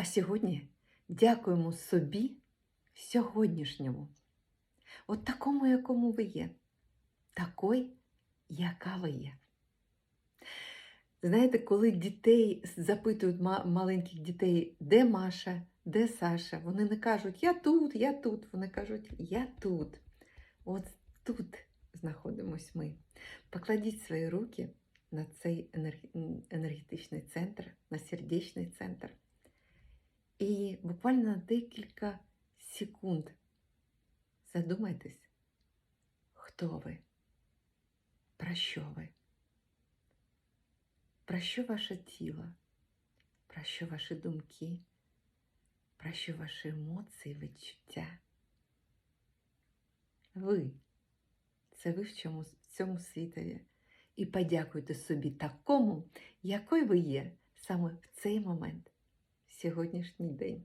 А сьогодні дякуємо собі сьогоднішньому, от такому, якому ви є, такой, яка ви є. Знаєте, коли дітей запитують маленьких дітей, де Маша, де Саша, вони не кажуть Я тут, я тут. Вони кажуть Я тут. От тут знаходимось ми. Покладіть свої руки на цей енергетичний центр, на сердечний центр. І буквально декілька секунд. Задумайтесь, хто ви, про що ви, про що ваше тіло, про що ваші думки, про що ваші емоції, відчуття. Ви це ви в чому, в цьому світові. І подякуйте собі такому, якою ви є саме в цей момент, сьогоднішній день.